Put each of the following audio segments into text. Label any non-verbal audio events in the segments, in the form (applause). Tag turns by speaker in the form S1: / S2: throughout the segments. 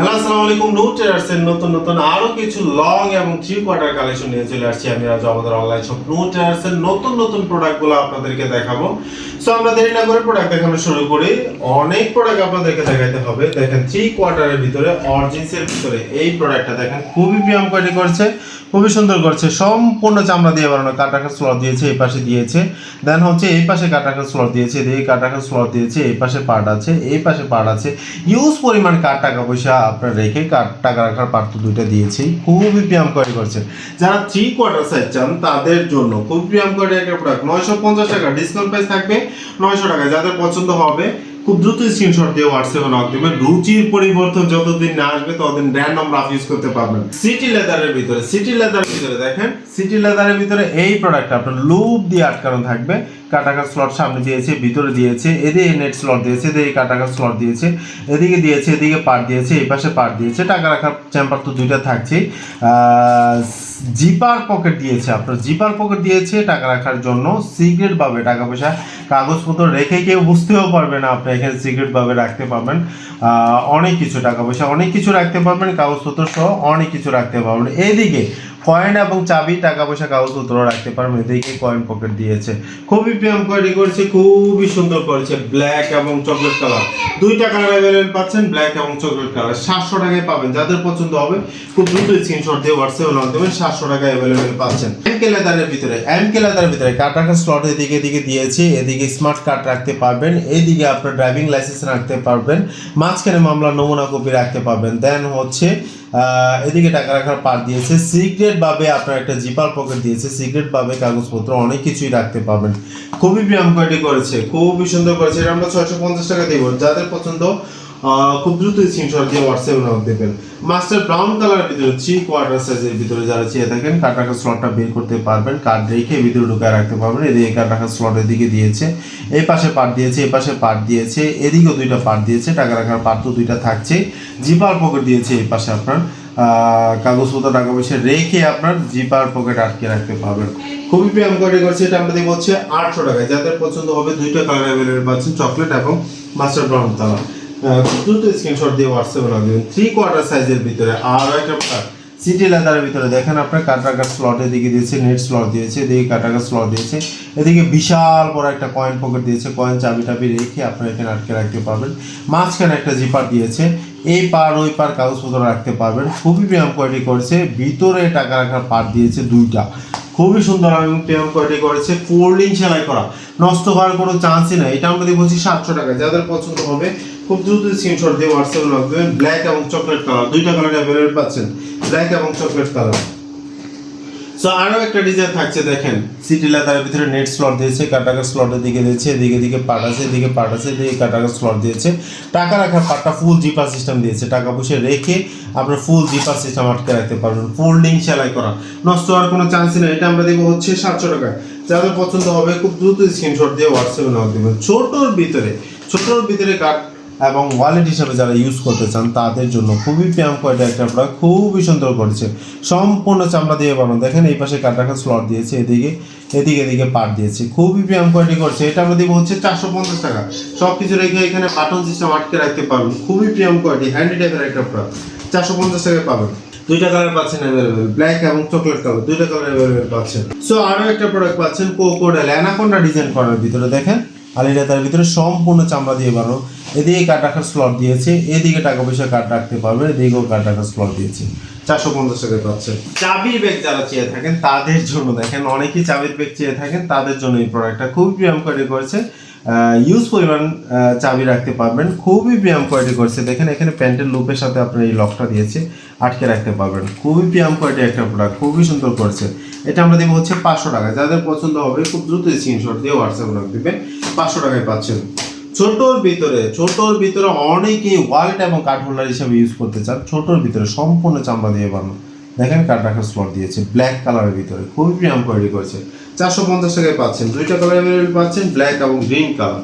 S1: Hello আসসালামু আলাইকুম no ট্রেডার্সের নতুন নতুন আরও কিছু লং এবং থ্রি কোয়ার্টার কালেকশন নিয়ে চলে আসছি আমি রাজু, আমাদের অনলাইন শপ নো ট্রেডার্সের নতুন নতুন প্রোডাক্টগুলো আপনাদেরকে দেখাবো। সো আমরা দেরি না করে প্রোডাক্ট দেখানো শুরু করি। অনেক প্রোডাক্ট আপনাদেরকে দেখাইতে হবে। দেখেন থ্রি কোয়ার্টারের ভিতরে অরিজিনসের ভিতরে এই প্রোডাক্টটা দেখেন, খুবই প্রিয়াম কোয়ালিটি করছে, খুবই সুন্দর করছে। সম্পূর্ণ চামড়া দিয়ে বানানো কাটাকার স্লট দিয়েছে, এই পাশে দিয়েছে। দেন হচ্ছে এই পাশে কাটাকার স্লট দিয়েছে, এই কাটাকার স্লট দিয়েছে, এই পাশে পার্ট আছে, এই পাশে পার্ট আছে। ইউজ পরিমাণ কার টাকা পয়সা আপনার রেখে টাকা রাখার পার্ট তো দুইটা দিয়েছি। খুবই প্রিয়াম কোয়ালিটি করছে যারা থ্রি কোয়ার্টার সাইজ চান, তাদের জন্য খুব প্রিয়াম কোয়ালিটি একটা প্রোডাক্ট নয়শো পঞ্চাশ টাকা ডিসকাউন্ট প্রাইস থাকবে নয়শো টাকা যাদের পছন্দ হবে, খুব দ্রুত স্ক্রিনশট দিয়ে হোয়াটসঅ্যাপে নক দিবেন। রুচির পরিবর্তন যতদিন না আসবে, ততদিন র্যান্ডম রাফ ইউজ করতে পারবেন। সিটি লেদারের ভিতরে সিটি লেদারের ভিতরে দেখেন সিটি লেদারের ভিতরে এই প্রোডাক্ট আপনার লুপ দিয়ে আটকানো থাকবে। কাটাকার স্লট সামনে দিয়েছে, ভিতরে দিয়েছে, এদিকে নেট স্লট দিয়েছে, এদিকে কাটাকার স্লট দিয়েছে, এদিকে দিয়েছে, এদিকে পার দিয়েছে, এই পাশে পার্ট দিয়েছে, টাকা রাখার চেম্বার তো দুইটা থাকছেই জিপার পকেট দিয়েছে আপনার। জিপার পকেট দিয়েছে টাকা রাখার জন্য। সিক্রেট ভাবে টাকা পয়সা কাগজপত্র রেখে কেউ বুঝতেও পারবে না আপনি এখানে সিক্রেট ভাবে রাখতে পারবেন। অনেক কিছু টাকা পয়সা অনেক কিছু রাখতে পারবেন, কাগজপত্র সহ অনেক কিছু রাখতে পারবেন। এইদিকে কয়েন এবং চাবি টাকা পয়সা কাগজপত্র রাখতে পারবেন এদিকে কয়েন পকেট দিয়েছে। খুবই প্রিয়াম কোয়ালিটি করেছে খুবই সুন্দর করেছে। ব্ল্যাক এবং চকলেট কালার দুই কালার অ্যাভেলেবেল পাচ্ছেন ব্ল্যাক এবং চকলেট কালার সাতশো টাকায় পাবেন। যাদের পছন্দ হবে, খুব দ্রুত স্ক্রিনশট দিয়ে হোয়াটসঅ্যাপে লগ দেবেন সাতশো টাকায় অ্যাভেলেবেল পাচ্ছেন। এমকে লেদারের ভিতরে এমকে লেদারের ভিতরে কাটাকা স্লট এদিকে এদিকে দিয়েছে। এদিকে স্মার্ট কার্ড রাখতে পারবেন। এদিকে আপনার ড্রাইভিং লাইসেন্স রাখতে পারবেন। মাঝখানে মামলা নমুনা কপি রাখতে পারবেন। দেন হচ্ছে এদিকে টাকা রাখার পার দিয়েছে। সিক্রেট ভাবে আপনার একটা জিপার পকেট দিয়েছে। সিক্রেট ভাবে কাগজপত্র অনেক কিছুই রাখতে পারবেন। খুবই ব্যায়াম কয়টি করেছে, খুবই সুন্দর করেছে। এটা আমরা ছয়শো পঞ্চাশ টাকা দেবো। যাদের পছন্দ খুব দ্রুত স্ক্রিনশট দিয়ে হোয়াটসঅ্যাপে নক দেবেন। মাস্টার ব্রাউন কালারের ভিতরে থ্রি কোয়ার্টার সাইজের ভিতরে যারা চেয়ে থাকেন কার্ড রাখার স্লটটা বের করতে পারবেন। কার্ড রেখে ভিতরে ঢুকায় রাখতে পারবেন। এদিকে কার্ড রাখার স্লট এদিকে দিয়েছে। এই পাশে পার্ট দিয়েছে, এই পাশে পার্ট দিয়েছে। এদিকেও দুইটা পার্ট দিয়েছে। টাকা রাখার পার্ট তো দুইটা থাকছে। জিপার পকেট দিয়েছে এই পাশে আপনার। কাগজপত্র, টাকা পয়সা রেখে আপনার জিপার পকেট আটকে রাখতে পারবেন। খুবই প্রিয়াম করে করছে এটা আমরা দিব হচ্ছে আটশো টাকায়। যাদের পছন্দ হবে দুইটা কালার অ্যাভেলেবেল পাচ্ছেন চকলেট এবং মাস্টার ব্রাউন কালার দ্রুত স্ক্রিনশট দিয়ে হোয়াটসঅ্যাপে লগ দেবেন থ্রি কোয়ার্টার সাইজের ভিতরে আর একটা সিটি লেদারের ভিতরে দেখেন আপনার কাটাকার স্লট এদিকে দিয়েছে নেট স্লট দিয়েছে, এদিকে কাটাকার স্লট দিয়েছে, এদিকে বিশাল বড় একটা কয়েন পকেট দিয়েছে কয়েন চাবি টাবি রেখে আপনার এখানে আটকে রাখতে পারবেন। মাঝখানে একটা জিপার দিয়েছে এই পার, ওই পার কাগজপত্র রাখতে পারবেন। খুবই প্রিয়াম কোয়ালিটি করেছে, ভিতরে টাকা রাখার পার দিয়েছে দুইটা। খুবই সুন্দর এবং প্রিয়াম কোয়ালিটি করেছে ফোল্ডিং সেলাই করা। নষ্ট হওয়ার কোনো চান্সই নাই। এটা আমরা দিয়ে বলছি সাতশো টাকা, যাদের পছন্দ হবে খুব দ্রুত স্ক্রিনশট দিয়ে হোয়াটসঅ্যাপে লগ দেবেন। ব্ল্যাক এবং চকলেট কালার দুইটা কালার অ্যাভেলেবেল পাচ্ছেন। ব্ল্যাক এবং চকলেট কালার সো আরও একটা ডিজাইন থাকছে, দেখেন। সিটি লেদারের ভিতরে নেট স্লট দিয়েছে কাটাকার স্লটের দিকে দিয়েছে, এদিকে দিকে পাট আছে, এদিকে পাট আছে, এদিকে কাটাকার স্লট দিয়েছে। টাকা রাখার পাটটা ফুল জিপার সিস্টেম দিয়েছে। টাকা পয়সা রেখে আপনার ফুল জিপার সিস্টেম আটকে রাখতে পারবেন। ফোল্ডিং সেলাই করা। নষ্ট হওয়ার কোনো চান্সই নেই। এটা আমরা দেবো হচ্ছে সাতশো টাকা। যাদের পছন্দ হবে, খুব দ্রুত স্ক্রিনশট দিয়ে হোয়াটসঅ্যাপে নক দেবেন। ছোটোর ভিতরে ছোটোর ভিতরে কাট এবং ওয়ালেট হিসাবে যারা ইউজ করতে চান, তাদের জন্য খুবই প্যাম কোয়ালিটি একটা প্রোডাক্ট খুবই সুন্দর করেছে। সম্পূর্ণ চামড়া দিয়ে বানানো। দেখেন এই পাশে কাটাকা স্লট দিয়েছে, এদিকে এদিকে এদিকে পার্ট দিয়েছে। খুবই প্যাম কোয়ালিটি করছে। এটা আমরা দিব হচ্ছে চারশো পঞ্চাশ টাকা। সব কিছু রেখে এখানে বাটন সিস্টেম আটকে রাখতে পারবেন। খুবই প্রিয়াম কোয়ালিটি হ্যান্ডি টাইপের একটা প্রোডাক্ট চারশো পঞ্চাশ টাকায় পাবেন। দুইটা কালার পাচ্ছেন অ্যাভেলেবেল ব্ল্যাক এবং চকলেট কালার দুইটা কালার অ্যাভেলেবেল পাচ্ছেন। সো আরও একটা প্রোডাক্ট পাচ্ছেন কোকোডেল অ্যানাকোন্ডা ডিজাইন করার ভিতরে, দেখেন। আলিটা তার ভিতরে সম্পূর্ণ চামড়া দিয়ে বানানো। এদিকে কাট রাখার স্লট দিয়েছে, এদিকে টাকা পয়সা কাট রাখতে পারবে, এদিকেও কাট রাখার স্লট দিয়েছে। চারশো পঞ্চাশ টাকায় পাচ্ছেন চাবির ব্যাগ যারা চেয়ে থাকেন, তাদের জন্য দেখেন, অনেকেই চাবির ব্যাগ চেয়ে থাকেন, তাদের জন্য এই প্রোডাক্টটা খুবই প্রিয়াম করে করেছে? ইউজ পরিমাণ চাবি রাখতে পারবেন। খুবই প্রিয়াম কোয়ালিটি করছে। দেখেন, এখানে প্যান্টের লুপের সাথে আপনার এই লকটা দিয়েছে, আটকে রাখতে পারবেন। খুবই প্রিয়াম কোয়ালিটি একটা প্রোডাক্ট খুবই সুন্দর করছে। এটা আমরা দেবো হচ্ছে পাঁচশো টাকা। যাদের পছন্দ হবে, খুব দ্রুত স্ক্রিনশট দিয়ে হোয়াটসঅ্যাপ রাখ দিবেন। পাঁচশো টাকায় পাচ্ছেন। ছোটোর ভিতরে ছোটোর ভিতরে অনেকেই ওয়ালেট এবং কার্ড হোল্ডার হিসেবে ইউজ করতে চান। ছোটোর ভিতরে সম্পূর্ণ চামড়া দিয়ে বানানো। দেখেন কার্ড রাখার স্লট দিয়েছে ব্ল্যাক কালারের ভিতরে, খুবই প্রিয়াম কোয়ালিটি করেছে। চারশো পঞ্চাশ টাকায় পাচ্ছেন, দুইটা কালার পাচ্ছেন ব্ল্যাক এবং গ্রিন কালার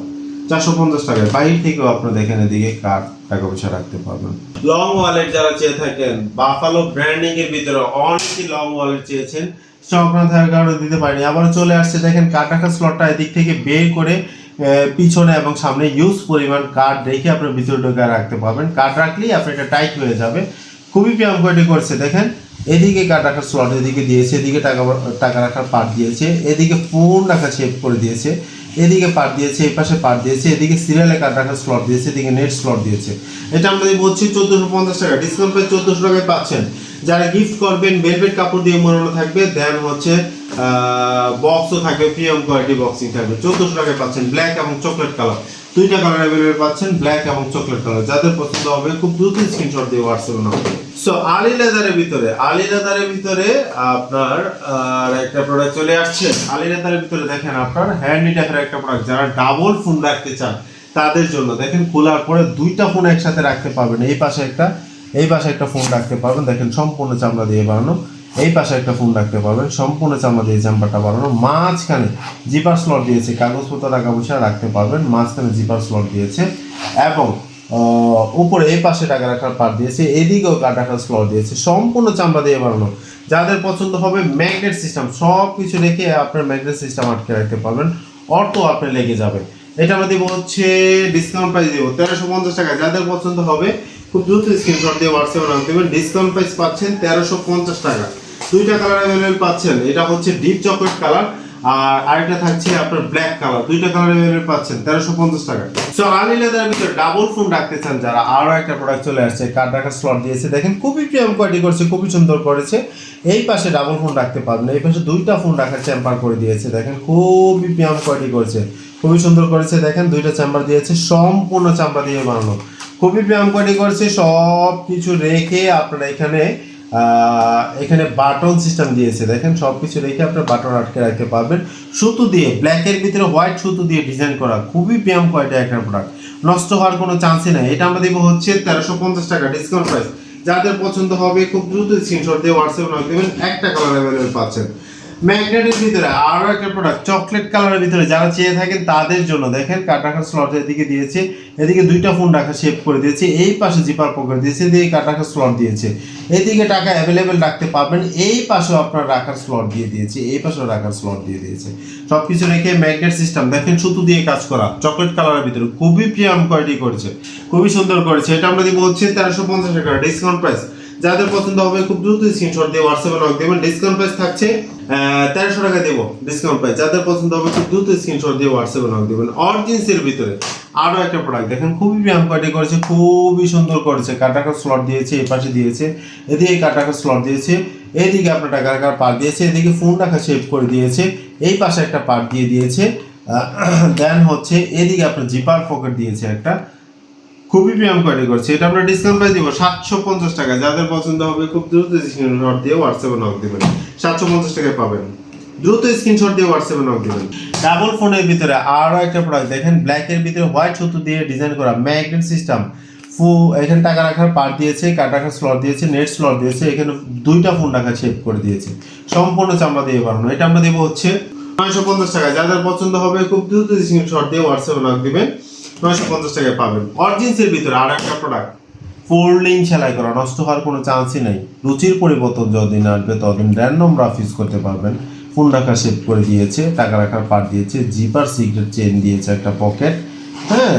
S1: চারশো পঞ্চাশ টাকায়, বাইরে থেকেও আপনার দেখেন এদিকে কার্ড টাকা পয়সা রাখতে পারবেন। লং ওয়ালেট যারা চেয়ে থাকেন বাফালো ব্র্যান্ডিং এর ভিতরে অনেকই লং ওয়ালেট চেয়েছেন। স্টক না থাকার কারণে দিতে পারিনি আবার চলে আসছে, দেখেন কাটাকা স্লটটা এদিক থেকে বের করে পিছনে এবং সামনে ইউজ পরিমাণ কার্ড রেখে আপনার ভিতরে ঢোকে রাখতে পারবেন। কার্ড রাখলেই আপনার এটা টাইট হয়ে যাবে। খুবই ব্যায়াম কোয়ালিটি করছে, দেখেন। এদিকে কাট রাখার স্লট এদিকে দিয়েছে, এদিকে টাকা টাকা রাখার পাট দিয়েছে, এদিকে ফোন রাখা শেপ করে দিয়েছে, এদিকে পার দিয়েছে, এই পাশে পাট দিয়েছে, এদিকে সিরিয়ালে কাট রাখার স্লট দিয়েছে, এদিকে নেট স্লট দিয়েছে। এটা আমরা বলছি চোদ্দোশো পঞ্চাশ টাকা ডিসকাউন্ট পেয়ে চোদ্দোশো টাকায় পাচ্ছেন। যারা গিফট করবেন ভেলভেট কাপড় দিয়ে মোড়ানো থাকবে দেন হচ্ছে বক্সও থাকবে প্রিমিয়াম কোয়ালিটি বক্সিং থাকবে। চোদ্দোশো টাকায় পাচ্ছেন ব্ল্যাক এবং চকলেট কালার দুইটা কালার অ্যাভেলেবেল পাচ্ছেন ব্ল্যাক এবং চকলেট কালার যাদের পছন্দ হবে, খুব দ্রুত স্ক্রিনশট দিয়ে হোয়াটসঅ্যাপে নাম্বার সো আলি লেদারের ভিতরে, আলি লেদারের ভিতরে আপনার একটা প্রোডাক্ট চলে আসছে। আলি লেদারের ভিতরে দেখেন আপনার হ্যান্ডি টাইপের একটা প্রোডাক্ট যারা ডাবল ফোন রাখতে চান, তাদের জন্য দেখেন, খোলার পরে দুইটা ফোন একসাথে রাখতে পারবেন। এই পাশে একটা এই পাশে একটা ফোন রাখতে পারবেন। দেখেন সম্পূর্ণ চামড়া দিয়ে বানানো। এই পাশে একটা ফোন রাখতে পারবেন। সম্পূর্ণ চামড়া দিয়ে চাম্পারটা বানানো। মাঝখানে জিপার স্লট দিয়েছে। কাগজপত্র টাকা পয়সা রাখতে পারবেন। মাঝখানে জিপার স্লট দিয়েছে। এবং উপরে এই পাশে টাকা রাখার পার দিয়েছে। এদিকেও কাটা রাখার স্লট দিয়েছে। সম্পূর্ণ চামড়া দিয়ে বানানো। যাদের পছন্দ হবে ম্যাগনেট সিস্টেম সব কিছু রেখে আপনার ম্যাগনেট সিস্টেম আটকে রাখতে পারবেন। অর্থ আপনি লেগে যাবে এটা আমরা দিব হচ্ছে ডিসকাউন্ট প্রাইস দিব। তেরোশো পঞ্চাশ টাকা যাদের পছন্দ হবে খুব দ্রুত স্ক্রিনশট দিয়ে হোয়াটসঅ্যাপে রাখ দেবেন ডিসকাউন্ট প্রাইস পাচ্ছেন তেরোশো পঞ্চাশ টাকা। দুইটা কালার অ্যাভেলেবেল পাচ্ছেন। এটা হচ্ছে ডিপ চকলেট কালার আর আরেকটা থাকছে আপনার ব্ল্যাক কালার দুইটা কালার অ্যাভেলেবেল পাচ্ছেন, তেরোশো পঞ্চাশ টাকা। সো আলি লেদারের ভিতরে ডাবল ফোন রাখতে চান যারা, আরও একটা প্রোডাক্ট চলে আসছে কার্ড রাখার স্লট দিয়েছে। দেখেন, খুবই প্রিয়াম কোয়ালিটি করছে, খুবই সুন্দর করেছে। এই পাশে ডাবল ফোন রাখতে পারবেন। এই পাশে দুইটা ফোন রাখার চেম্বার করে দিয়েছে। দেখেন, খুবই প্রিয়াম কোয়ালিটি করেছে, খুবই সুন্দর করেছে। দেখেন, দুইটা চেম্বার দিয়েছে, সম্পূর্ণ চামড়া দিয়ে বানানো। খুবই ব্যায়াম কোয়ালিটি করছে সব কিছু রেখে আপনারা এখানে এখানে বাটন সিস্টেম দিয়েছে। দেখেন সব কিছু রেখে আপনার বাটন আটকে রাখতে পারবেন। সুতো দিয়ে ব্ল্যাকের ভিতরে হোয়াইট সুতো দিয়ে ডিজাইন করা খুবই ব্যায়াম কোয়ালিটি একটা প্রোডাক্ট নষ্ট হওয়ার কোনো চান্সই নাই। এটা আমরা দিব হচ্ছে তেরোশো পঞ্চাশ টাকা ডিসকাউন্ট প্রাইস যাদের পছন্দ হবে, খুব দ্রুত স্ক্রিনশট দিয়ে হোয়াটসঅ্যাপ নক দেবেন। একটা কালার অ্যাভেলেবেল পাচ্ছেন। ম্যাগনেটের ভিতরে আরও একটা প্রোডাক্ট চকলেট কালারের ভিতরে যারা চেয়ে থাকেন তাদের জন্য দেখেন কাট রাখার স্লট এদিকে দিয়েছে, এদিকে দুইটা ফোন রাখা শেপ করে দিয়েছে, এই পাশে জিপার পকেট দিয়েছে, এদিকে কাট রাখার স্লট দিয়েছে। এদিকে টাকা অ্যাভেলেবেল রাখতে পারবেন, এই পাশেও আপনার রাখার স্লট দিয়ে দিয়েছে, এই পাশেও রাখার স্লট দিয়ে দিয়েছে। সব কিছু রেখে ম্যাগনেট সিস্টেম দেখেন সুতো দিয়ে কাজ করা চকলেট কালারের ভিতরে, খুবই প্রিয়াম কোয়ালিটি করেছে, খুবই সুন্দর করেছে, এটা আমরা দিব হচ্ছে তেরোশো পঞ্চাশ টাকা ডিসকাউন্ট প্রাইস যাদের পছন্দ হবে, খুব দ্রুত স্ক্রিনশট দিয়ে হোয়াটসঅ্যাপে নক দেবেন। ডিসকাউন্ট প্রাইস থাকছে তেরোশো টাকা দেবো ডিসকাউন্ট প্রাইস যাদের পছন্দ হবে, খুব দ্রুত স্ক্রিনশট দিয়ে হোয়াটসঅ্যাপে নক দেবেন। অরিজিন্সের ভিতরে আরও একটা প্রোডাক্ট দেখেন, খুবই ব্যায়াম কোয়ালিটি করেছে, খুবই সুন্দর করেছে। কাটাকার স্লট দিয়েছে, এই পাশে দিয়েছে, এদিকে কাটাকার স্লট দিয়েছে, এদিকে আপনার টাকা রাখার পার দিয়েছে, এদিকে ফোন রাখা শেপ করে দিয়েছে, এই পাশে একটা পার দিয়ে দিয়েছে। দেন (coughs) হচ্ছে এদিকে আপনার জিপার পকেট দিয়েছে একটা। খুবই প্রিয়াম কোয়ালিটি করছে। এটা আমরা ডিসকাউন্ট প্রাইস দিব সাতশো পঞ্চাশ টাকা। যাদের পছন্দ হবে খুব দ্রুত স্ক্রিনশট দিয়ে হোয়াটসঅ্যাপে নক দেবেন। সাতশো পঞ্চাশ টাকায় পাবেন। দ্রুত স্ক্রিনশট দিয়ে হোয়াটসঅ্যাপে নক দেবেন। ডাবল ফোনের ভিতরে আরও একটা প্রোডাক্ট দেখেন ব্ল্যাকের ভিতরে হোয়াইট সুতো দিয়ে ডিজাইন করা ম্যাগনেট সিস্টেম ফু এখানে টাকা রাখার পার দিয়েছে কাট রাখার স্লট দিয়েছে নেট স্লট দিয়েছে। এখানে দুইটা ফোন রাখা শেপ করে দিয়েছে। সম্পূর্ণ চামড়া দিয়ে বানানো। এটা আমরা দেবো হচ্ছে নয়শো পঞ্চাশ টাকা। যাদের পছন্দ হবে খুব দ্রুত স্ক্রিনশট দিয়ে হোয়াটসঅ্যাপে নক দিবেন। নয়শো পঞ্চাশ টাকায় পাবেন। অরিজিন্সের ভিতরে আর একটা প্রোডাক্ট ফোল্ডিং সেলাই করা, নষ্ট হওয়ার কোনো চান্সই নেই। রুচির পরিবর্তন যতদিন আসবে, ততদিন র্যান্ডম রাফ ইউজ করতে পারবেন। ফোন রাখা শেপ করে দিয়েছে, টাকা রাখার পার দিয়েছে জিপার সিগারেট চেন দিয়েছে একটা পকেট হ্যাঁ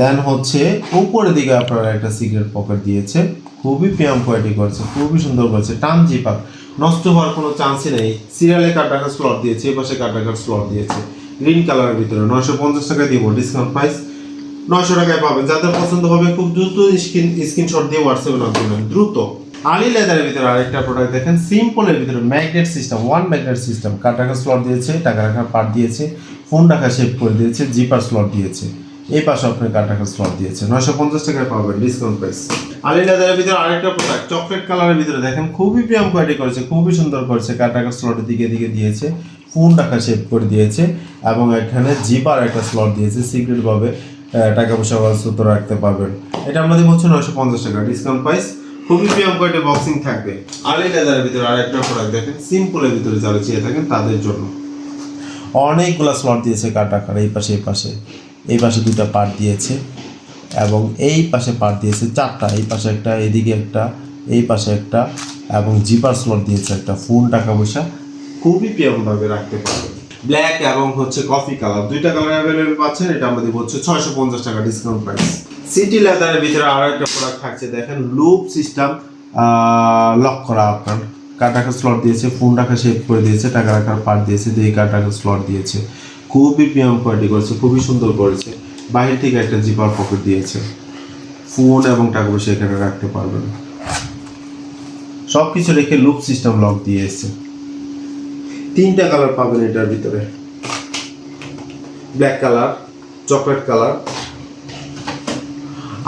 S1: দেন হচ্ছে উপরের দিকে আপনারা একটা সিগারেট পকেট দিয়েছে। খুবই পিয়াম কোয়ালিটি করেছে, খুবই সুন্দর করেছে, টান জিপার নষ্ট হওয়ার কোনো চান্সই নেই। সিরিয়ালে কাট রাখার স্লট দিয়েছে এ পাশে কাট রাখার স্লট দিয়েছে। গ্রিন কালারের ভিতরে নয়শো পঞ্চাশ টাকা দিব ডিসকাউন্ট প্রাইস নয়শো টাকায় পাবেন। যাদের পছন্দ হবে খুব দ্রুত স্ক্রিন স্ক্রিনশট দিয়ে হোয়াটসঅ্যাপে নক দেবেন। দ্রুত। আলি লেদারের ভিতরে আরেকটা প্রোডাক্ট দেখেন। সিম্পলের ভিতরে magnet system one magnet system cut রাখার স্লট দিয়েছে? টাকা রাখার পার্ট দিয়েছে। ফোন রাখা শেপ করে দিয়েছে। জিপার স্লট দিয়েছে। এই পাশে আপনি কাট রাখার স্লট দিয়েছে? নয়শো পঞ্চাশ টাকায় পাবেন ডিসকাউন্ট প্রাইস আলি লেদারের ভিতরে আরেকটা প্রোডাক্ট চকলেট কালারের ভিতরে দেখেন। খুবই প্রিয়াম কোয়ালিটি করেছে খুবই সুন্দর করেছে। কাট রাখার স্লটের দিকে দিকে দিয়েছে। ফোন রাখা শেপ করে দিয়েছে। এবং এখানে জিপার একটা স্লট দিয়েছে। সিক্রেট ভাবে আহ, টাকা পয়সা সুতো রাখতে পারবেন। এটা আমাদের হচ্ছে নয়শো পঞ্চাশ টাকা ডিসকাউন্ট প্রাইস খুবই প্রিয়াম কয়েকটা বক্সিং থাকবে। আলি লেদারের ভিতরে আরেকটা প্রোডাক্ট দেখেন সিম্পলের ভিতরে যারা চেয়ে থাকেন তাদের জন্য। অনেকগুলো স্লট দিয়েছে কাট রাখার এই পাশে এই পাশে। এই পাশে দুটো পার্ট দিয়েছে এবং এই পাশে পার্ট দিয়েছে চারটা। এই পাশে একটা, এদিকে একটা, এই পাশে একটা এবং জিপার স্লট দিয়েছে একটা। ফোন টাকা পয়সা খুবই প্রিয়মভাবে রাখতে পারবেন। ব্ল্যাক এবং হচ্ছে কফি কালার। দুইটা কালার অ্যাভেলেবেল পাচ্ছেন, এটা আমরা দিব হচ্ছে ছয়শো পঞ্চাশ টাকা ডিসকাউন্ট প্রাইস সিটি লেদারের ভিতরে আরও একটা প্রোডাক্ট থাকছে, দেখেন লুপ সিস্টেম লক করা আপনার। কার্ড রাখার স্লট দিয়েছে ফোন রাখা শেপ করে দিয়েছে, টাকা রাখার পার্ট দিয়েছে, দিয়ে রাখার স্লট দিয়েছে। খুবই প্রিমিয়াম কোয়ালিটি করেছে, খুবই সুন্দর করেছে। বাইরে থেকে একটা জিপার পকেট দিয়েছে। ফোন এবং টাকা পয়সা এখানে রাখতে পারবেন। সব কিছু রেখে লুপ সিস্টেম লক দিয়ে এসছে। তিনটা কালার পাবেন এটার ভিতরে। Black colour, chocolate colour.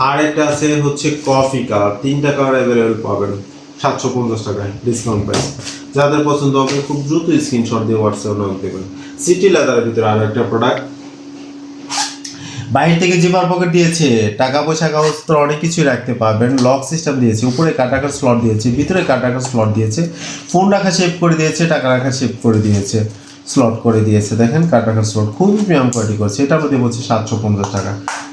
S1: আর একটা আছে হচ্ছে কফি কালার, তিনটা কালার অ্যাভেলেবেল পাবেন সাতশো পঞ্চাশ টাকায় ডিসকাউন্ট প্রাইস যাদের পছন্দ হবে খুব দ্রুত স্ক্রিনশট দিয়ে হোয়াটসঅ্যাপ নক দেবেন সিটি লেদারের ভিতরে আর একটা প্রোডাক্ট বাইরে থেকে জিপার পকেট দিয়েছে, টাকা পয়সা কাগজ তো অনেক কিছুই রাখতে পারবেন লক সিস্টেম দিয়েছে, উপরে কাটাকার স্লট দিয়েছে, ভিতরে কাটাকার স্লট দিয়েছে ফোন রাখা শেপ করে দিয়েছে, টাকা রাখা শেপ করে দিয়েছে স্লট করে দিয়েছে। দেখেন কাটাকার স্লট খুবই প্রিয়াম কোয়ালিটি করছে এটা প্রতি বলছে সাতশো পঞ্চাশ টাকা।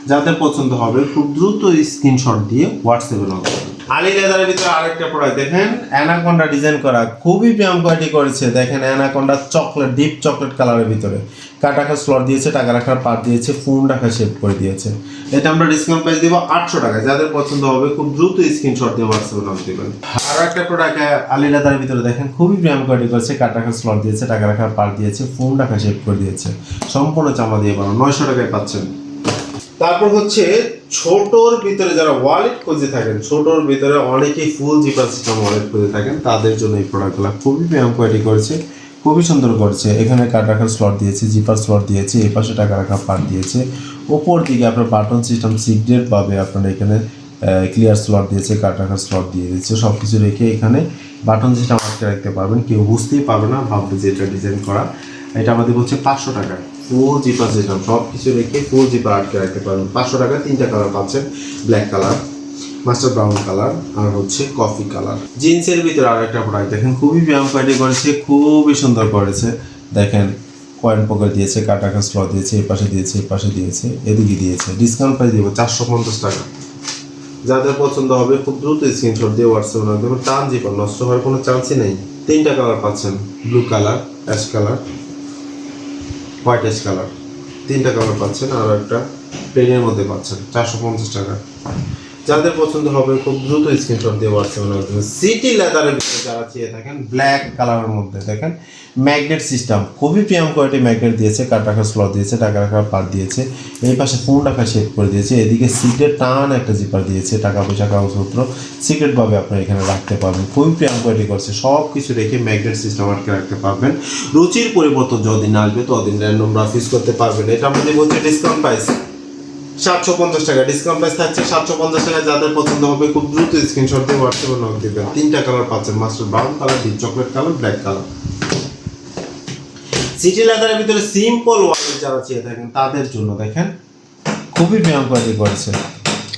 S1: যাদের পছন্দ হবে, খুব দ্রুত স্ক্রিনশট দিয়ে হোয়াটসঅ্যাপে করবেন আলি লেদারের ভিতরে আরেকটা প্রোডাক্ট দেখেন অ্যানাকোন্ডা ডিজাইন করা খুবই প্রিমিয়াম কোয়ালিটি করেছে। দেখেন অ্যানাকোন্ডা চকলেট ডিপ চকলেট কালারের ভিতরে। কাটাকা স্লট দিয়েছে, টাকা রাখার পার দিয়েছে ফোন রাখা শেপ করে দিয়েছে। এটা আমরা ডিসকাউন্ট প্রাইস দিব আটশো টাকা যাদের পছন্দ হবে, খুব দ্রুত স্ক্রিনশট দিয়ে হোয়াটসঅ্যাপে নাম দেবেন আরও একটা প্রোডাক্ট আলি লেদারের ভিতরে দেখেন, খুবই প্রিমিয়াম কোয়ালিটি করেছে। কাটাকা স্লট দিয়েছে, টাকা রাখার পার দিয়েছে ফোন রাখা শেপ করে দিয়েছে। সম্পূর্ণ চামড়া দিয়ে বানানো, নয়শো টাকায় পাচ্ছেন। তারপর হচ্ছে ছোটর ভিতরে যারা ওয়ালেট খুঁজে থাকেন, ছোটর ভিতরে অনেকেই ফুল জিপার সিস্টেম ওয়ালেট খুঁজে থাকেন, তাদের জন্য এই প্রোডাক্টগুলো খুবই প্রিমিয়াম কোয়ালিটি করেছে, খুবই সুন্দর করছে। এখানে কার্ড রাখার স্লট দিয়েছে জিপার স্লট দিয়েছে, এই পাশে টাকা রাখার পার্ট দিয়েছে। ওপর দিকে আপনার বাটন সিস্টেম সিগ্রেট পাবে আপনার এখানে ক্লিয়ার স্লট দিয়েছে কার্ড রাখার স্লট দিয়ে দিয়েছে। সব কিছু রেখে এখানে বাটন সিস্টেম আটকে রাখতে পারবেন। কেউ বুঝতেই পারবে না, ভাববে যে এটা ডিজাইন করা। এটা আমাদের বলছে পাঁচশো টাকা। ফুল জিপার সিস্টেম সব কিছু রেখে ফুল জিপার আটকে রাখতে পারবেন। পাঁচশো টাকা তিনটা কালার পাচ্ছেন, black colour, master brown colour, আর হচ্ছে কফি কালার। জিন্সের ভিতরে আর একটা প্রোডাক্ট দেখেন, খুবই ব্যায়াম কোয়ালিটি করেছে, খুবই সুন্দর করেছে। দেখেন কয়েন পকেট দিয়েছে কাটাকা স্লট দিয়েছে এই পাশে দিয়েছে এই পাশে দিয়েছে, এদিকে দিয়েছে ডিসকাউন্ট প্রাইস দিব চারশো পঞ্চাশ টাকা। যাদের পছন্দ হবে, খুব দ্রুত স্ক্রিনশট দিয়ে হোয়াটসঅ্যাপ না দেবেন টান জীবন নষ্ট হওয়ার কোনো চান্সই নেই। তিনটা কালার পাচ্ছেন blue colour ash colour white ash colour. তিনটা কালার পাচ্ছেন আর একটা প্লেনের মধ্যে পাচ্ছেন চারশো পঞ্চাশ টাকা। যাদের পছন্দ হবে খুব দ্রুত স্ক্রিনশট দিয়ে হোয়াটসঅ্যাপে দেবেন। সিটি লেদারের ভিতরে যারা চেয়ে থাকেন ব্ল্যাক কালারের মধ্যে দেখেন ম্যাগনেট সিস্টেম খুবই প্রিয়াম কোয়ালিটি ম্যাগনেট দিয়েছে কাট রাখার স্লট দিয়েছে টাকা রাখার পার দিয়েছে, এই পাশে ফোন রাখা শেপ করে দিয়েছে, এদিকে সিটের টান একটা জিপার দিয়েছে টাকা পয়সা কাগজপত্র সিক্রেটভাবে আপনারা এখানে রাখতে পারবেন, খুবই প্রিয়াম কোয়ালিটি করছে সব কিছু রেখে ম্যাগনেট সিস্টেম আটকে রাখতে পারবেন। রুচির পরিবর্তন যতদিন আসবে ততদিন র্যান্ডম রাফিস করতে পারবেন। এটা আমাদের বলছে ডিসকাউন্ট প্রাইস সাতশো পঞ্চাশ টাকা। ডিসকাউন্ট প্রাইস থাকছে সাতশো পঞ্চাশ টাকা যাদের পছন্দ হবে, খুব দ্রুত স্ক্রিনশট দিয়ে হোয়াটসঅ্যাপে নক দিবেন। তিনটা কালার পাচ্ছেন master brown colour deep chocolate colour black colour city লেদারের ভিতরে সিম্পল ওয়ালেট যারা চেয়ে থাকেন, তাদের জন্য দেখেন, খুবই ব্যায়াম কোয়ালিটি করেছে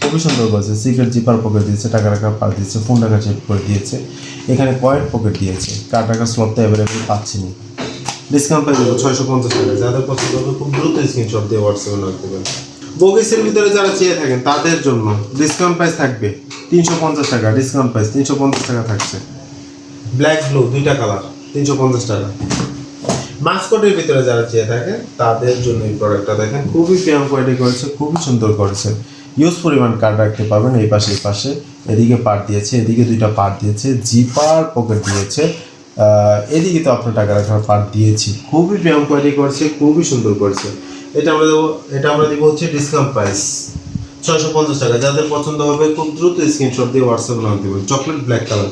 S1: খুবই সুন্দর করেছে সিক্রেট জিপার পকেট দিয়েছে, টাকা রাখার পার দিয়েছে ফোন টাকা চেক করে দিয়েছে। এখানে পয়েন্ট পকেট দিয়েছে। কার টাকা স্লটটা অ্যাভেলেবেল পাচ্ছি না ডিসকাউন্ট পেয়ে দেবো ছয়শো পঞ্চাশ টাকা। যাদের পছন্দ হবে, খুব দ্রুত স্ক্রিনশট দিয়ে হোয়াটসঅ্যাপে নক দেবেন। বগিসের ভিতরে যারা চেয়ে থাকেন, তাদের জন্য ডিসকাউন্ট প্রাইস থাকবে তিনশো পঞ্চাশ টাকা ডিসকাউন্ট প্রাইস তিনশো পঞ্চাশ টাকা থাকছে। ব্ল্যাক ব্লু দুইটা কালার তিনশো পঞ্চাশ টাকা। মাস্কটের ভিতরে যারা চেয়ে থাকেন, তাদের জন্য এই প্রোডাক্টটা দেখেন খুবই প্রিয়াম কোয়ালিটি করেছে, খুবই সুন্দর করেছে। ইউজ পরিমাণ কার্ড রাখতে পারবেন, এই পাশে এই পাশে। এদিকে পার দিয়েছে, এদিকে দুইটা পার দিয়েছে জিপার পকেট দিয়েছে। এদিকে তো আপনার টাকা রাখার পার দিয়েছি। খুবই প্রিয়াম কোয়ালিটি করেছে, খুবই সুন্দর করেছে। এটা আমরা দেবো, এটা আমরা দিব হচ্ছে ডিসকাউন্ট প্রাইস ছয়শো পঞ্চাশ টাকা। যাদের পছন্দ হবে খুব দ্রুত স্ক্রিনশট দিয়ে হোয়াটসঅ্যাপ নাম দেবেন। চকলেট ব্ল্যাক কালার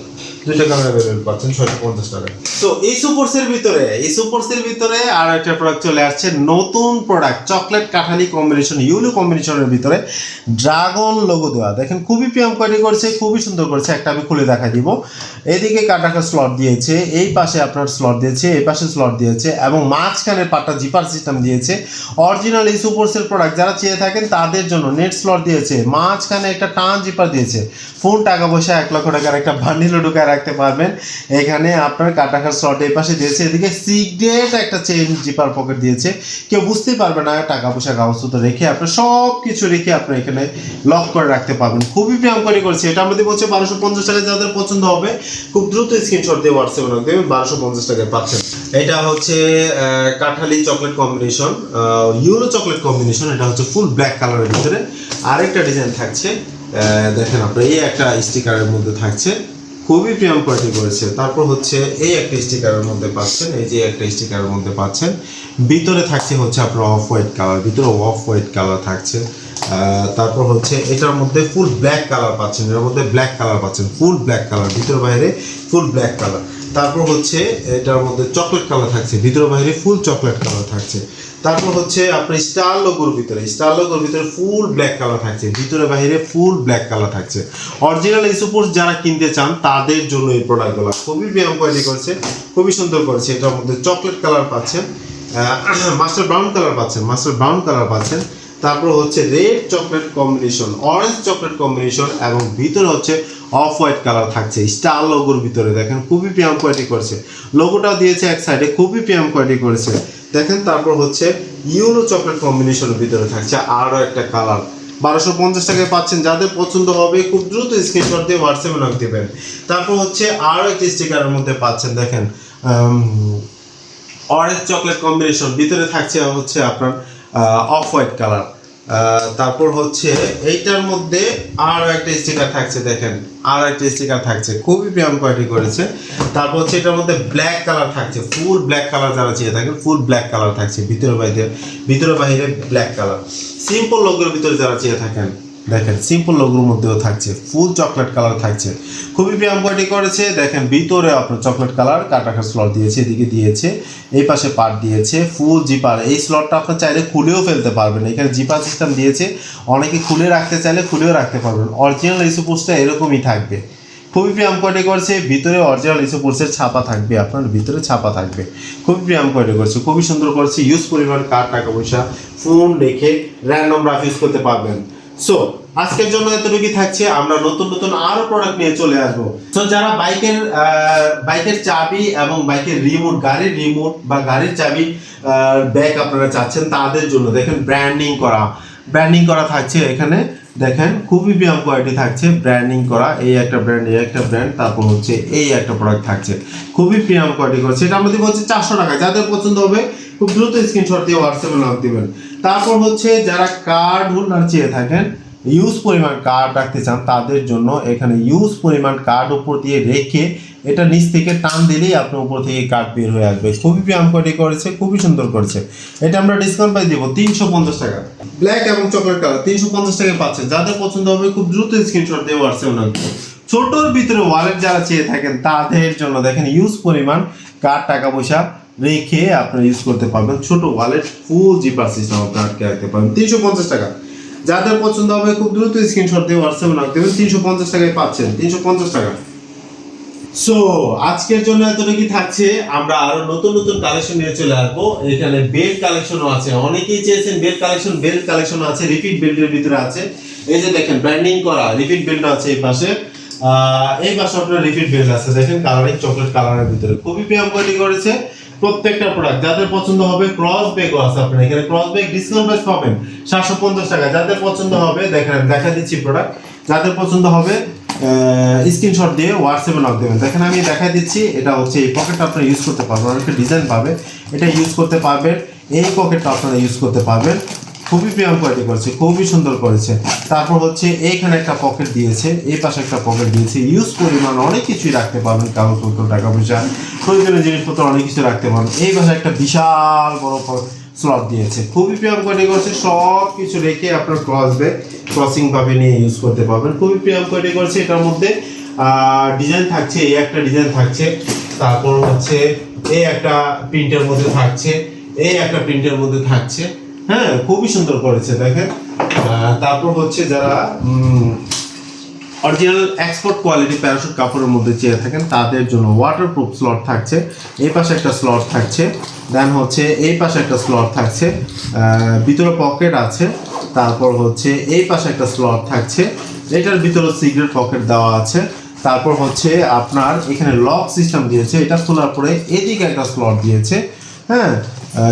S1: দুইটা কালার অ্যাভেলেবল পাচ্ছেন ছয়শো পঞ্চাশ টাকা। তো এই সুপারসের ভিতরে, এই সুপারসের ভিতরে আর একটা প্রোডাক্ট চলে আসছে, নতুন প্রোডাক্ট চকলেট কাঠালি কম্বিনেশন ইউলো কম্বিনেশনের ভিতরে ড্রাগন লোগো দেওয়া। দেখেন, খুবই প্রিয়াম কোয়ালিটি করেছে, খুবই সুন্দর করছে, একটা আমি খুলে দেখা দিব। এদিকে কাটাকা স্লট দিয়েছে, এই পাশে আপনার স্লট দিয়েছে, এই পাশে স্লট দিয়েছে, এবং মাঝখানে পাটটা জিপার সিস্টেম দিয়েছে। অরিজিনাল এই সুপারসেল প্রোডাক্ট যারা চেয়ে থাকেন, তাদের জন্য নেট স্লট দিয়েছে। মাঝখানে একটা টান জিপার দিয়েছে। ফোন টাকা পয়সা, এক লক্ষ টাকার একটা বান্ডিলও ঢুকায় রাখতে পারবেন। এখানে আপনার কাটাকার স্লট এই পাশে দিয়েছে। এদিকে সিগ্রেট একটা চেন জিপার পকেট দিয়েছে। কেউ বুঝতেই পারবে না টাকা পয়সা কাগজপত্র রেখে আপনার সব কিছু রেখে আপনার এখানে লক করে রাখতে পারবেন। খুবই প্রিয়াম করে করেছে। এটা আমাদের বলছে বারোশো পঞ্চাশ টাকা যাদের পছন্দ হবে, খুব দ্রুত স্ক্রিনশট দিয়ে হোয়াটসঅ্যাপে রাখ দেবেন বারোশো পঞ্চাশ টাকায় পাচ্ছেন। এটা হচ্ছে Kathali chocolate combination yellow chocolate combination এটা হচ্ছে ফুল ব্ল্যাক কালারের ভিতরে। আরেকটা ডিজাইন থাকছে দেখেন আপনার, এই একটা স্টিকারের মধ্যে থাকছে। খুবই প্রিয়াম কোয়ালিটি করেছে। তারপর হচ্ছে এই একটা স্টিকারের মধ্যে পাচ্ছেন, এই যে একটা স্টিকারের মধ্যে পাচ্ছেন। ভিতরে থাকছে হচ্ছে আপনার অফ হোয়াইট কালার, ভিতরে অফ হোয়াইট কালার থাকছে। তারপর হচ্ছে এটার মধ্যে ফুল ব্ল্যাক কালার পাচ্ছেন এটার মধ্যে ব্ল্যাক কালার পাচ্ছেন, ফুল ব্ল্যাক কালার, ভিতর বাইরে ফুল ব্ল্যাক কালার। তারপর হচ্ছে এটার মধ্যে চকলেট কালার থাকছে, ভিতর বাইরে ফুল চকলেট কালার থাকছে। তারপর হচ্ছে আপনার স্টার লোগোর ভিতরে, স্টার লোগোর ভিতরে ফুল ব্ল্যাক কালার থাকছে, ভিতরে বাইরে ফুল ব্ল্যাক কালার থাকছে। অরিজিনাল ইসুপোর্স যারা কিনতে চান, তাদের জন্য এই প্রোডাক্টগুলো খুবই ব্যায়াম কোয়ালিটি করছে, খুবই সুন্দর করেছে। এটার মধ্যে চকলেট কালার পাচ্ছেন মাস্টার ব্রাউন কালার পাচ্ছেন মাস্টার ব্রাউন কালার পাচ্ছেন। তারপর হচ্ছে red chocolate combination orange chocolate combination এবং ভিতরে হচ্ছে অফ হোয়াইট কালার থাকছে। স্টার লোগোর ভিতরে দেখেন, খুবই পিয়াম কোয়ালিটি করেছে। লোগোটাও দিয়েছে এক সাইডে খুবই পিয়াম কোয়ালিটি করেছে। দেখেন তারপর হচ্ছে ইউলো চকলেট কম্বিনেশনের ভিতরে থাকছে আরও একটা কালার বারোশো পঞ্চাশ টাকায় পাচ্ছেন। যাদের পছন্দ হবে খুব দ্রুত স্ক্রিনশট দিয়ে হোয়াটসঅ্যাপে নক দেবেন। তারপর হচ্ছে আরও একটি স্টিকারের মধ্যে পাচ্ছেন, দেখেন অরেঞ্জ চকলেট কম্বিনেশন ভিতরে থাকছে হচ্ছে আপনার অফ হোয়াইট কালার তারপর হচ্ছে এইটার মধ্যে আরও একটা স্টিকার থাকছে, দেখেন। আর একটা স্টিকার থাকছে, খুবই প্রিয়াম কোয়ালিটি করেছে। তারপর হচ্ছে এটার মধ্যে ব্ল্যাক কালার থাকছে ফুল ব্ল্যাক কালার যারা চেয়ে থাকেন ফুল ব্ল্যাক কালার থাকছে, ভিতরে বাইরে ভিতরে বাইরে ব্ল্যাক কালার সিম্পল লোকের ভিতরে যারা চেয়ে থাকেন। দেখেন সিম্পল লোগোর মধ্যেও থাকছে ফুল চকলেট কালার থাকছে। খুবই প্রিয়াম কোয়ালিটি করেছে, দেখেন ভিতরে আপনার চকলেট কালার কাটাকার স্লট দিয়েছে, এদিকে দিয়েছে, এই পাশে পার্ট দিয়েছে ফুল জিপার এই স্লটটা আপনার চাইলে খুলেও ফেলতে পারবেন। এখানে জিপার সিস্টেম দিয়েছে, অনেকে খুলে রাখতে চাইলে খুলেও রাখতে পারবেন। অরিজিনাল ইস্যুপোস্টটা এরকমই থাকবে। খুবই প্রিয়াম কোয়ালিটি করেছে, ভিতরে অরিজিনাল ইস্যুপোস্টের ছাপা থাকবে, আপনার ভিতরে ছাপা থাকবে। খুবই প্রিয়াম কোয়ালিটি করেছে, খুবই সুন্দর করেছে ইউজ পরিমাণ কার টাকা পয়সা ফোন রেখে র্যান্ডম রাফ ইউজ করতে পারবেন। সো আজকের জন্য এতটুকুই থাকছে। আমরা নতুন নতুন আরও প্রোডাক্ট নিয়ে চলে আসব। সো যারা বাইকের বাইকের চাবি এবং বাইকের রিমোট গাড়ির রিমোট বা গাড়ির চাবি ব্যাগ আপনারা চাচ্ছেন তাদের জন্য। দেখেন ব্র্যান্ডিং করা। ব্র্যান্ডিং করা থাকছে এখানে। দেখেন, খুবই ব্যায়াম কোয়ালিটি থাকছে। ব্র্যান্ডিং করা, এই একটা ব্র্যান্ড এই একটা ব্র্যান্ড তারপর হচ্ছে এই একটা প্রোডাক্ট থাকছে। খুবই প্রিয়াম কোয়ালিটি করছে এটা আমাদের হচ্ছে চারশো টাকা। যাদের পছন্দ হবে খুব দ্রুত স্ক্রিনশট দিয়ে হোয়াটসঅ্যাপে লক দিবেন। তারপর হচ্ছে যারা কার্ড হোল্ডার চেয়ে থাকেন ইউজ পরিমাণ কার্ড রাখতে চান, তাদের জন্য এখানে ইউজ পরিমাণ কার্ড উপর দিয়ে রেখে এটা নিচ থেকে টান দিলেই আপনার উপর থেকে কার্ড বের হয়ে আসবে। খুবই ব্যায়াম কোয়ালিটি করেছে খুবই সুন্দর করেছে। এটা আমরা ডিসকাউন্ট পাই দিব তিনশো পঞ্চাশ টাকা। ব্ল্যাক এবং চকলেট কালার তিনশো পঞ্চাশ টাকায় পাচ্ছেন যাদের পছন্দ হবে খুব দ্রুত স্ক্রিনশট দিয়ে হোয়াটসঅ্যাপ লাগবে ছোটোর ভিতরে ওয়ালেট যারা চেয়ে থাকেন, তাদের জন্য দেখেন ইউজ পরিমাণ কার টাকা পয়সা রেখে আপনারা ইউজ করতে পারবেন ছোট ওয়ালেট ফুল জিপার সিস্টেম আপনারা আটকে রাখতে পারবেন। তিনশো পঞ্চাশ টাকা। যাদের পছন্দ হবে খুব দ্রুত স্ক্রিনশট দিয়ে হোয়াটসঅ্যাপে রাখতে হবে তিনশো পঞ্চাশ টাকায় পাচ্ছেন, তিনশো পঞ্চাশ টাকা। সো আজকের জন্য এতটুকু থাকছে। আমরা আরও নতুন নতুন কালেকশন নিয়ে চলে আসব। এখানে বেল্ট কালেকশনও আছে। অনেকেই চেয়েছেন বেল্ট কালেকশন বেল্ট কালেকশন আছে রিপিট বেল্টের ভিতরে আছে। এই যে দেখেন ব্র্যান্ডিং করা রিপিট বেল্ট আছে এই পাশে। এই পাশে আপনার রিপিট বেল্ট আছে। দেখেন কালারিং চকলেট কালারের ভিতরে। খুবই প্রিয়াম কোয়ালিটি করেছে। প্রত্যেকটা প্রোডাক্ট যাদের পছন্দ হবে ক্রস ব্যাগও আছে আপনার। এখানে ক্রস ব্যাগ ডিসকাউন্ট প্রাইস পাবেন সাতশো পঞ্চাশ টাকা। যাদের পছন্দ হবে, দেখেন, দেখা দিচ্ছি প্রোডাক্ট যাদের পছন্দ হবে স্ক্রিনশট দিয়ে হোয়াটসঅ্যাপে নক দেবেন। দেখেন, আমি দেখা দিচ্ছি, এটা হচ্ছে এই পকেটটা আপনারা ইউজ করতে পারবেন। অনেকটা ডিজাইন পাবে এটা ইউজ করতে পারবেন, এই পকেটটা আপনারা ইউজ করতে পারবেন। খুবই প্রিয়াম কোয়ালিটি করেছে, খুবই সুন্দর করেছে। তারপর হচ্ছে এইখানে একটা পকেট দিয়েছে, এই পাশে একটা পকেট দিয়েছে। ইউজ পরিমাণ অনেক কিছুই রাখতে পারবেন কাগজপত্র টাকা পয়সা প্রয়োজনীয় জিনিসপত্র অনেক কিছু রাখতে পারবেন। এই পাশে একটা বিশাল বড় স্লট দিয়েছে। খুবই প্রিয়াম কোয়ালিটি করেছে, সব কিছু রেখে আপনার ক্রস ব্যাগ ক্রসিং ভাবে নিয়ে ইউজ করতে পারবেন। খুবই প্রিয়াম কোয়ালিটি করেছে, এটার মধ্যে ডিজাইন থাকছে, এই একটা ডিজাইন থাকছে। তারপর হচ্ছে, এই একটা প্রিন্টের মধ্যে থাকছে, এই একটা প্রিন্টের মধ্যে থাকছে। হ্যাঁ খুবই সুন্দর করেছে, দেখেন। তারপর হচ্ছে যারা অরিজিনাল এক্সপোর্ট কোয়ালিটি প্যারাশুট কাপড়ের মধ্যে চেয়ে থাকেন, তাদের জন্য ওয়াটারপ্রুফ স্লট থাকছে। এই পাশে একটা স্লট থাকছে। দেন হচ্ছে এই পাশে একটা স্লট থাকছে। ভিতরে পকেট আছে। তারপর হচ্ছে এই পাশে একটা স্লট থাকছে। এটার ভিতরে সিগারেট পকেট দেওয়া আছে। তারপর হচ্ছে আপনার এখানে লক সিস্টেম দিয়েছে। এটা খোলার পরে এদিকে একটা স্লট দিয়েছে। হ্যাঁ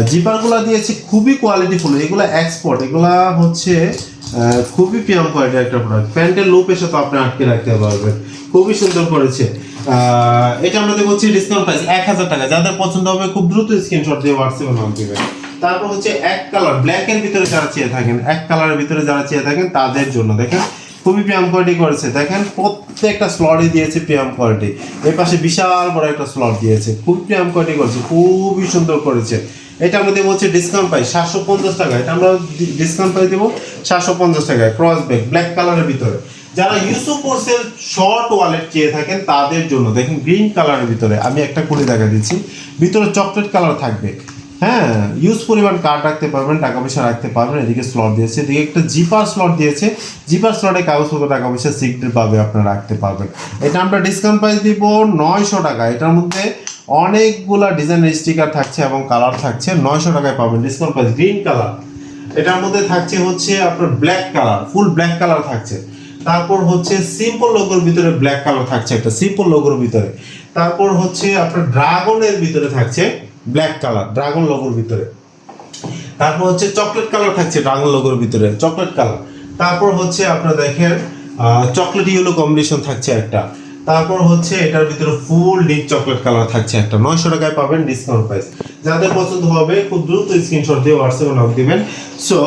S1: জিপারগুলো দিয়েছে খুবই কোয়ালিটিফুল এগুলো এক্সপোর্ট এগুলা হচ্ছে খুবই পিয়াম কোয়ালিটির একটা প্রোডাক্ট প্যান্টের লুপ এসে তো আপনি আটকে রাখতে পারবেন। খুবই সুন্দর করেছে। এটা আমরা দেখব হচ্ছে ডিসকাউন্ট প্রাইস এক হাজার টাকা। যাদের পছন্দ হবে খুব দ্রুত স্ক্রিনশট দিয়ে হোয়াটসঅ্যাপে নাম দিবেন। তারপর হচ্ছে এক কালার ব্ল্যাক এর ভিতরে যারা চেয়ে থাকেন, এক কালারের ভিতরে যারা চেয়ে থাকেন, তাদের জন্য দেখেন খুবই পিয়াম কোয়ালিটি করেছে। দেখেন প্রত্যেকটা স্লটই দিয়েছে পিয়াম কোয়ালিটি এর পাশে বিশাল বড় একটা স্লট দিয়েছে। খুব পিয়াম কোয়ালিটি করেছে, খুবই সুন্দর করেছে। এটা আমরা দেবো হচ্ছে ডিসকাউন্ট পাই সাতশো পঞ্চাশ টাকা এটা আমরা ডিসকাউন্ট পাই দেবো সাতশো পঞ্চাশ টাকায় ক্রস ব্যাগ ব্ল্যাক কালারের ভিতরে। যারা ইউসুফ কোর্সের শর্ট ওয়ালেট চেয়ে থাকেন, তাদের জন্য দেখেন গ্রিন কালারের ভিতরে। আমি একটা করে দেখা দিচ্ছি। ভিতরে চকলেট কালার থাকবে। হ্যাঁ ইউজ পরিমাণ কার্ড রাখতে পারবেন, টাকা পয়সা রাখতে পারবেন, এদিকে স্লট দিয়েছে, এদিকে একটা জিপার স্লট দিয়েছে জিপার স্লটে কাগজপত্র, টাকা পয়সা সিগনেট পাবে আপনারা রাখতে পারবেন। এটা আমরা ডিসকাউন্ট প্রাইস দিব নয়শো টাকা, এটার মধ্যে অনেকগুলা ডিজাইনের স্টিকার থাকছে এবং কালার থাকছে, নয়শো টাকায় পাবেন ডিসকাউন্ট প্রাইস গ্রিন কালার এটার মধ্যে থাকছে হচ্ছে আপনার black colour full black colour থাকছে। তারপর হচ্ছে সিম্পল লোগোর ভিতরে ব্ল্যাক কালার থাকছে একটা সিম্পল লোগোর ভিতরে। তারপর হচ্ছে আপনার ড্রাগনের ভিতরে থাকছে ব্ল্যাক কালার ড্রাগন লোগোর ভিতরে। তারপর হচ্ছে চকলেট কালার থাকছে ড্রাগন লোগোর ভিতরে চকলেট কালার তারপর হচ্ছে আপনারা দেখেন চকলেট ইয়েলো কম্বিনেশন থাকছে একটা। তারপর হচ্ছে এটার ভিতরে ফুল ডিপ চকলেট কালার থাকছে একটা। নয়শো টাকায় পাবেন ডিসকাউন্ট প্রাইস যাদের পছন্দ হবে, খুব দ্রুত স্ক্রিনশট দিয়ে হোয়াটসঅ্যাপে নক দিবেন। সো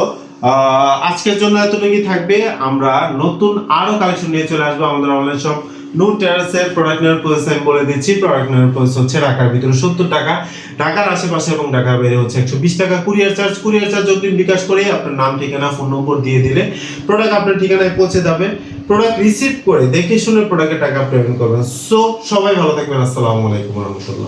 S1: আজকের জন্য এতটুকুই থাকবে। আমরা নতুন আরও কালেকশন নিয়ে চলে আসব আমাদের অনলাইন শপ নুন টেরাসের প্রোডাক্ট নেওয়ার প্রসেস আমি বলে দিচ্ছি। প্রোডাক্ট নেওয়ার প্রসেস হচ্ছে ঢাকার ভিতরে সত্তর টাকা। ঢাকার আশেপাশে এবং ঢাকার বাইরে হচ্ছে একশো বিশ টাকা। কুরিয়ার চার্জ কুরিয়ার চার্জ অগ্রিম বিকাশ করে আপনার নাম, ঠিকানা ফোন নম্বর দিয়ে দিলে প্রোডাক্ট আপনার ঠিকানায় পৌঁছে যাবে। প্রোডাক্ট রিসিভ করে দেখে শুনে প্রোডাক্টের টাকা পেমেন্ট করবেন। সো সবাই ভালো থাকবেন। আসসালামু আলাইকুম রহমতুল্লাহ।